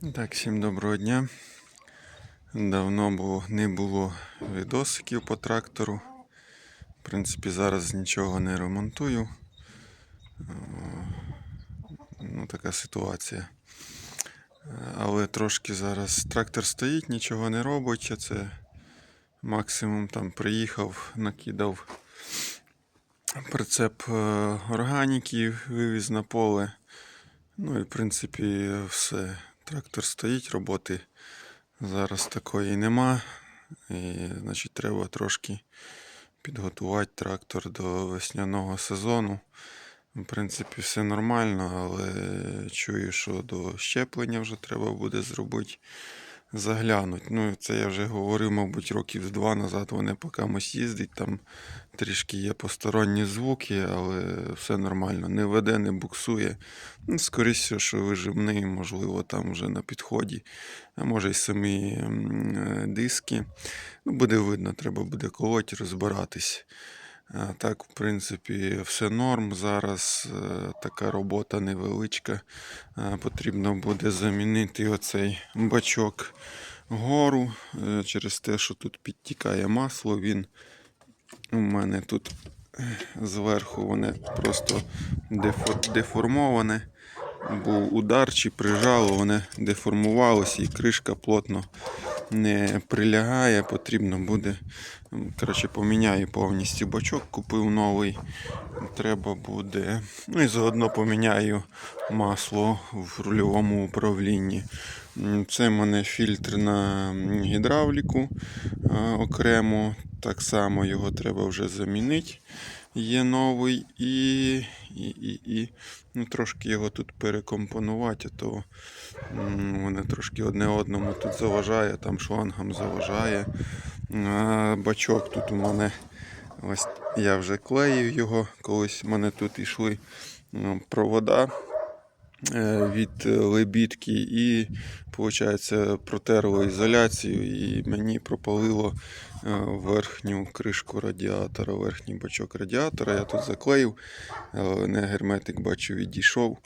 Так, всім доброго дня. Давно було, не було відосиків по трактору. В принципі, зараз нічого не ремонтую. Е, Ну, така ситуація. Але трошки зараз трактор стоїть, нічого не робить. Це максимум там приїхав, накидав прицеп е, органіки, вивіз на поле. Ну і в принципі все. Трактор стоїть, роботи зараз такої нема. І, значить, треба трошки підготувати трактор до весняного сезону. В принципі, все нормально, але чую, що до щеплення вже треба буде зробити. Заглянуть. Ну, це я вже говорив, мабуть, років з два назад. Вони по комусь їздять, там трішки є посторонні звуки, але все нормально. Не веде, не буксує. Ну, скоріше, що вижимний, можливо, там вже на підході. А може й самі е, диски. Ну, буде видно, треба буде колоть, розбиратись. Так, в принципі, все норм. Зараз е, така робота невеличка. Е, Потрібно буде замінити оцей бачок гору е, через те, що тут підтікає масло. Він у мене тут зверху воно просто деформоване. Був удар чи прижало, воно деформувалося і кришка плотно не прилягає. Потрібно буде. Коротше, поміняю повністю бачок, купив новий. Треба буде. Ну і заодно поміняю масло в рульовому управлінні. Це в мене фільтр на гідравліку окремо. Так само його треба вже замінити. Є новий і, і, і, і ну, трошки його тут перекомпонувати, а то вони трошки одне одному тут заважає, там шлангам заважає. А, бачок тут у мене ось я вже клеїв його. Колись в мене тут йшли провода від е, лебідки і, виходить, протерло ізоляцію і мені пропалило е, верхню кришку радіатора, верхній бачок радіатора. Я тут заклеїв, не герметик бачу відійшов.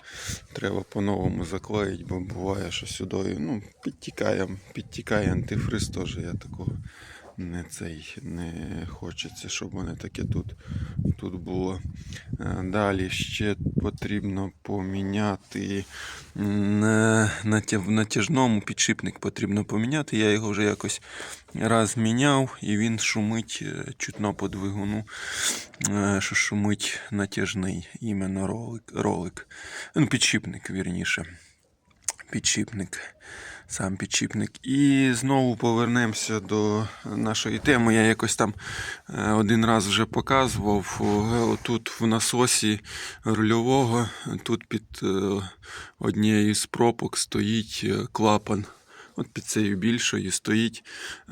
Треба по-новому заклеїти, бо буває, що сюди ну, підтікає, підтікає антифриз теж. Я такого не цей не хочеться, щоб мене таке тут, тут було. Е, Далі ще потрібно поміняти м, на, натяжному підшипник потрібно поміняти. Я його вже якось раз міняв, і він шумить е, чутно по двигуну, е, що шумить натяжний іменно ролик. ролик. Ну, підшипник, вірніше. Підшипник. Сам підшипник. І знову повернемося до нашої теми. Я якось там е, один раз вже показував. О, Тут в насосі рульового, тут під е, однією з пропок стоїть е, клапан. От під цією більшою стоїть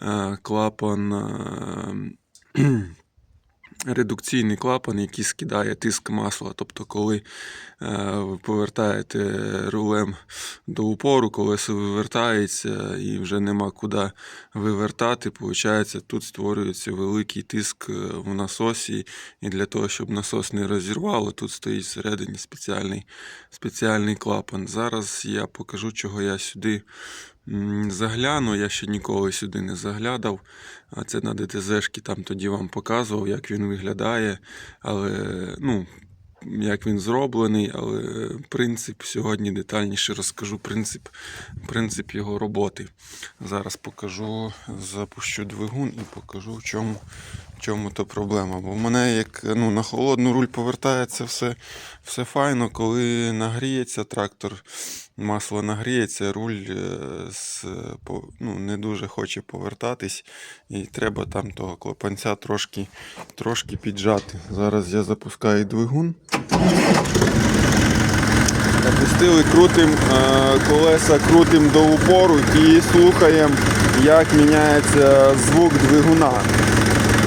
е, клапан. Редукційний клапан, який скидає тиск масла. Тобто, коли е, ви повертаєте рулем до упору, колесо вивертається і вже нема куди вивертати, виходить, тут створюється великий тиск е, в насосі. І для того, щоб насос не розірвало, тут стоїть всередині спеціальний, спеціальний клапан. Зараз я покажу, чого я сюди. Загляну, я ще ніколи сюди не заглядав. А це на ДТЗшки там тоді вам показував, як він виглядає. Але ну, як він зроблений, але принцип сьогодні детальніше розкажу принцип, принцип його роботи. Зараз покажу, запущу двигун і покажу, в чому, чому то проблема. Бо в мене як ну, на холодну руль повертається все, все файно, коли нагріється трактор, масло нагріється, руль е, з, ну, не дуже хоче повертатись. І треба там того клапанця трошки, трошки піджати. Зараз я запускаю двигун. Запустили, крутим е, колеса крутим до упору і слухаємо, як міняється звук двигуна.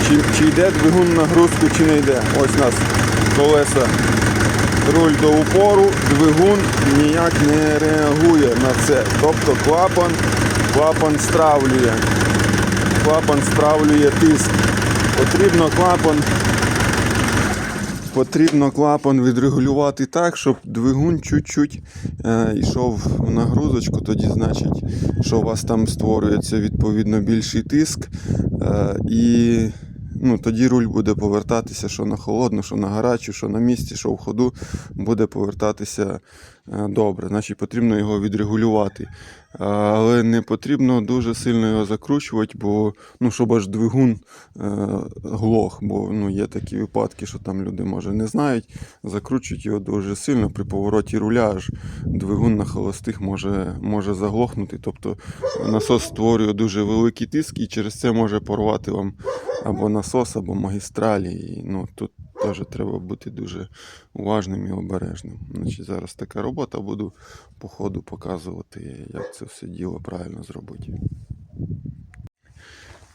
Чи, чи йде двигун нагрузку, чи не йде. Ось у нас колеса руль до упору, двигун ніяк не реагує на це. Тобто клапан, клапан стравлює. Клапан стравлює тиск. Потрібно клапан Потрібно клапан відрегулювати так, щоб двигун чуть-чуть е, йшов в нагрузочку, тоді значить, що у вас там створюється відповідно більший тиск. Е, і ну, тоді руль буде повертатися, що на холодну, що на гарячу, що на місці, що в ходу, буде повертатися добре. Значить, потрібно його відрегулювати. Е, Але не потрібно дуже сильно його закручувати, бо ну, щоб аж двигун е, глох, бо ну, є такі випадки, що там люди може не знають, закручують його дуже сильно при повороті руля, аж двигун на холостих може, може заглохнути. Тобто насос створює дуже великий тиск і через це може порвати вам або насос, або магістралі. І, ну, тут теж треба бути дуже уважним і обережним. Значить, зараз така робота, буду по ходу показувати, як це все діло правильно зробити.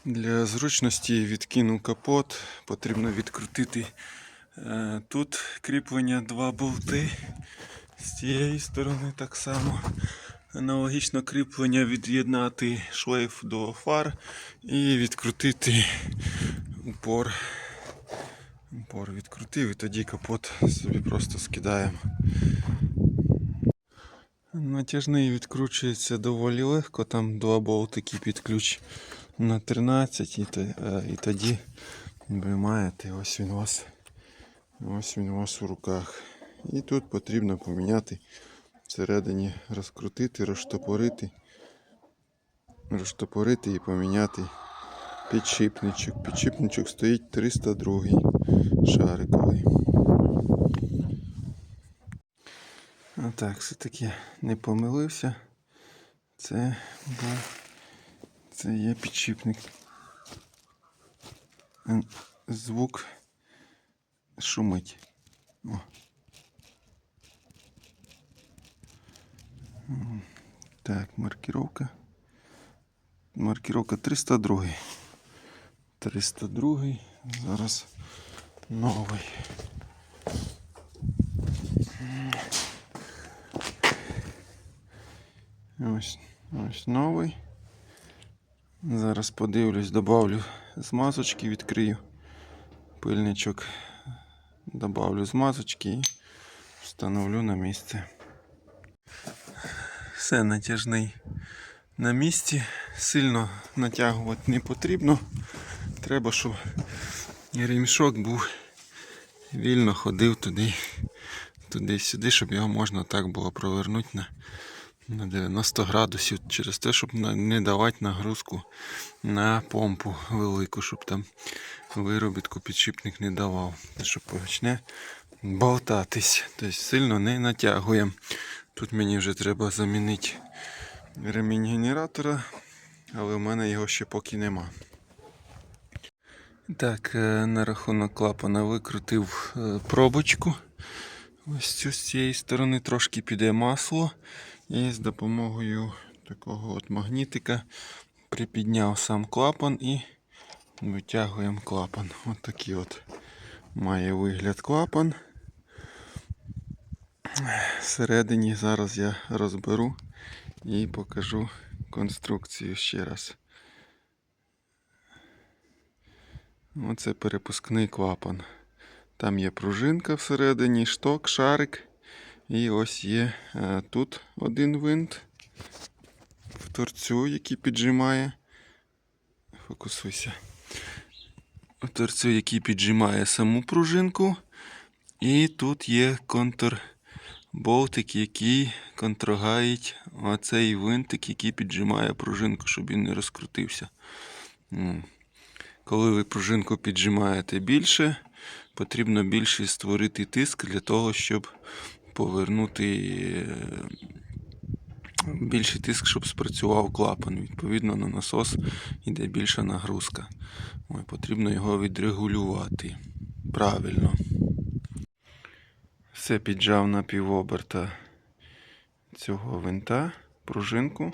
Для зручності відкинув капот. Потрібно відкрутити е, тут кріплення два болти. З цієї сторони так само. Аналогічно кріплення від'єднати шлейф до фар і відкрутити упор. Упор відкрутив і тоді капот собі просто скидаємо. Натяжний відкручується доволі легко, там два болтики під ключ на 13 і, то- е, і тоді ви маєте, ось він у вас. Ось він у вас у руках. І тут потрібно поміняти всередині, розкрутити, розштопорити, розштопорити і поміняти підшипничок. Підшипничок стоїть 302 шариковий. Отак, все-таки не помилився. Це був. Це є підшипник. Звук шумить. О. Так, маркировка. Маркировка 302. 302. Зараз новий. Ось, ось новий. Зараз подивлюсь, добавлю змазочки, відкрию пильничок, добавлю змазочки і встановлю на місце. Все натяжний на місці. Сильно натягувати не потрібно. Треба, щоб ремішок був вільно ходив туди, туди-сюди, щоб його можна так було провернути на на 90 градусів через те, щоб не давати нагрузку на помпу велику, щоб там виробітку підшипник не давав, щоб почне болтатись. Тобто сильно не натягуємо. Тут мені вже треба замінити ремінь генератора, але в мене його ще поки нема. Так, е, на рахунок клапана викрутив е, пробочку. Ось цю з цієї сторони трошки піде масло. І з допомогою такого от магнітика припідняв сам клапан і витягуємо клапан. От такий от має вигляд клапан. Всередині зараз я розберу і покажу конструкцію ще раз. Оце перепускний клапан. Там є пружинка всередині, шток, шарик. І ось є е, тут один винт в торцю, який піджимає. Фокусуйся. В торцю, який піджимає саму пружинку. І тут є контрболтик, який контрогають оцей винтик, який піджимає пружинку, щоб він не розкрутився. Коли ви пружинку піджимаєте більше, потрібно більше створити тиск для того, щоб повернути е, більший тиск, щоб спрацював клапан. Відповідно, на насос йде більша нагрузка. Ой, потрібно його відрегулювати правильно. Все піджав на півоберта цього винта, пружинку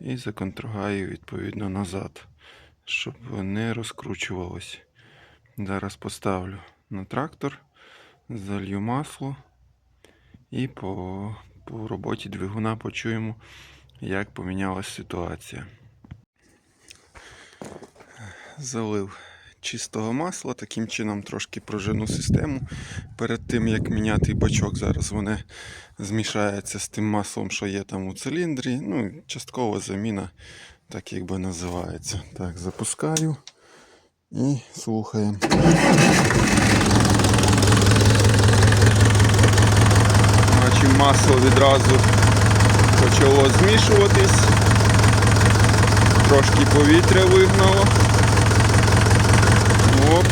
і законтрагаю відповідно назад, щоб не розкручувалось. Зараз поставлю на трактор, залью масло і по, по роботі двигуна почуємо, як помінялась ситуація. Залив чистого масла. Таким чином трошки прожену систему. Перед тим як міняти бачок, зараз вони змішається з тим маслом, що є там у циліндрі. Ну, часткова заміна, так якби називається. Так, запускаю і слухаємо. Бачимо, масло відразу почало змішуватись. Трошки повітря вигнало. Оп.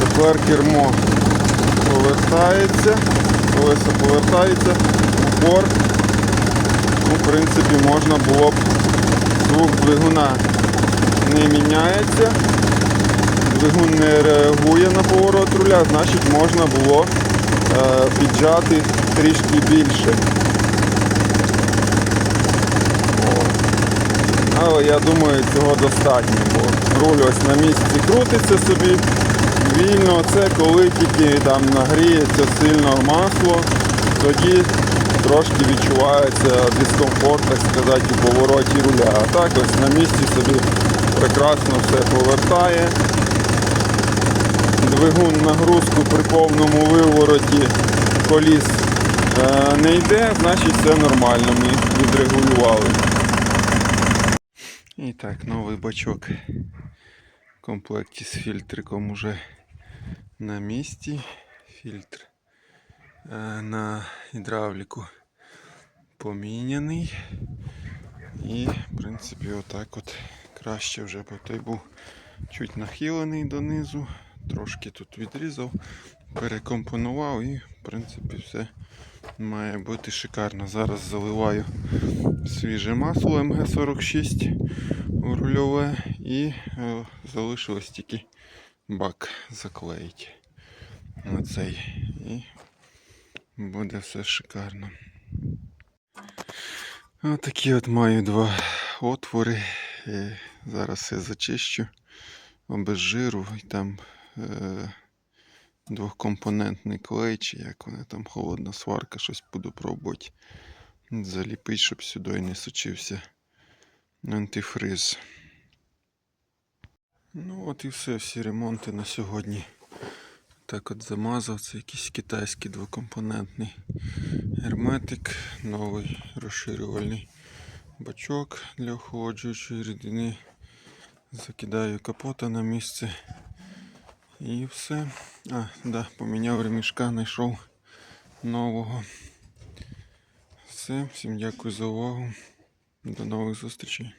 Тепер кермо повертається, колесо повертається, упор. Ну, в принципі, можна було б звук двигуна не міняється. Двигун не реагує на поворот руля, значить можна було е, піджати трішки більше. Але я думаю, цього достатньо, бо руль ось на місці крутиться собі. Вільно це коли тільки там нагріється сильно масло, тоді трошки відчувається дискомфорт, так сказати, у повороті руля. А так ось на місці собі прекрасно все повертає. Двигун нагрузку при повному вивороті коліс е, не йде, значить все нормально, ми відрегулювали. І так, новий бачок в комплекті з фільтриком уже на місці. Фільтр на гідравліку поміняний. І, в принципі, отак от краще вже, бо той був чуть нахилений донизу, трошки тут відрізав, перекомпонував і, в принципі, все має бути шикарно. Зараз заливаю свіже масло МГ46 у рульове і е, залишилось тільки бак заклеїти на цей. І буде все шикарно. Отакі от маю два отвори. І зараз все зачищу без жиру і там е, двохкомпонентний клей, чи як вони там холодна сварка, щось буду пробувати. Заліпити, щоб сюди не сочився антифриз. Ну от і все, всі ремонти на сьогодні. Так от замазав, це якийсь китайський двокомпонентний герметик, новий розширювальний бачок для охолоджуючої рідини. Закидаю капота на місце. І все. А, да, поміняв ремішка, знайшов нового. Все, всім дякую за увагу. До нових зустрічей.